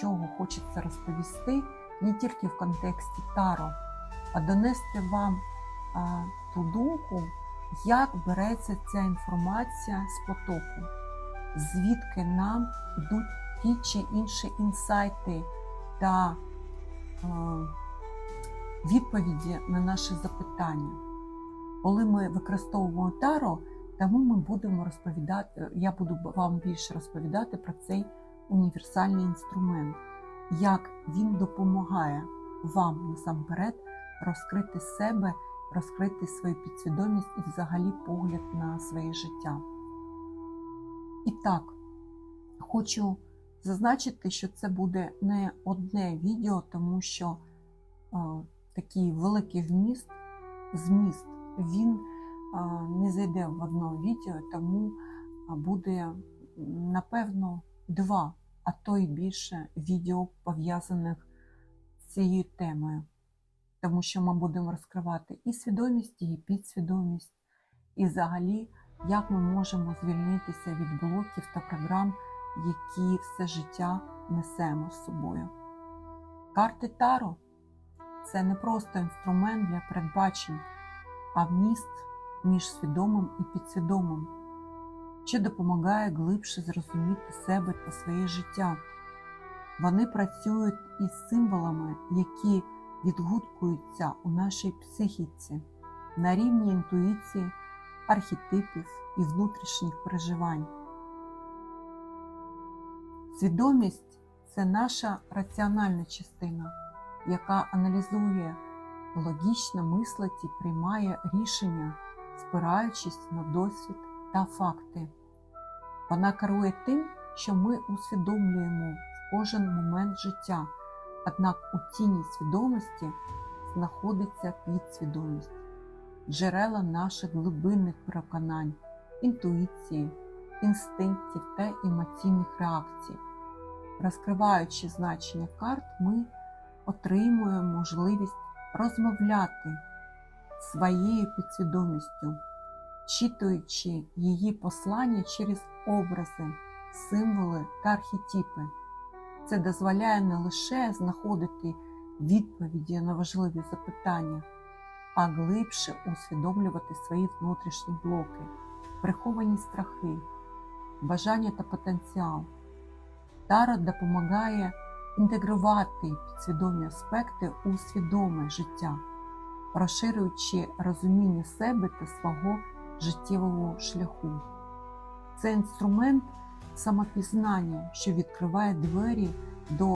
чого хочеться розповісти не тільки в контексті Таро, а донести вам а, ту думку, як береться ця інформація з потоку, звідки нам йдуть ті чи інші інсайти та е, відповіді на наші запитання. Коли ми використовуємо таро, тому ми будемо розповідати, я буду вам більше розповідати про цей універсальний інструмент, як він допомагає вам насамперед розкрити себе, розкрити свою підсвідомість і взагалі погляд на своє життя. І так, хочу зазначити, що це буде не одне відео, тому що е, такий великий вміст, зміст, він е, не зайде в одне відео, тому буде, напевно, два, а то й більше відео пов'язаних з цією темою. Тому що ми будемо розкривати і свідомість, і підсвідомість, і взагалі, як ми можемо звільнитися від блоків та програм, які все життя несемо з собою. Карти Таро це не просто інструмент для передбачень, а міст між свідомим і підсвідомим, що допомагає глибше зрозуміти себе та своє життя. Вони працюють із символами, які відгукуються у нашій психіці на рівні інтуїції, архетипів і внутрішніх переживань. Свідомість це наша раціональна частина, яка аналізує, логічно мислить і приймає рішення, спираючись на досвід та факти. Вона керує тим, що ми усвідомлюємо в кожен момент життя, однак у тіні свідомості знаходиться підсвідомість, джерела наших глибинних переконань, інтуїції, інстинктів та емоційних реакцій. Розкриваючи значення карт, ми отримуємо можливість розмовляти своєю підсвідомістю, читуючи її послання через образи, символи та архетипи. Це дозволяє не лише знаходити відповіді на важливі запитання, а глибше усвідомлювати свої внутрішні блоки, приховані страхи, бажання та потенціал. Таро допомагає інтегрувати підсвідомі аспекти у свідоме життя, розширюючи розуміння себе та свого життєвого шляху. Це інструмент самопізнання, що відкриває двері до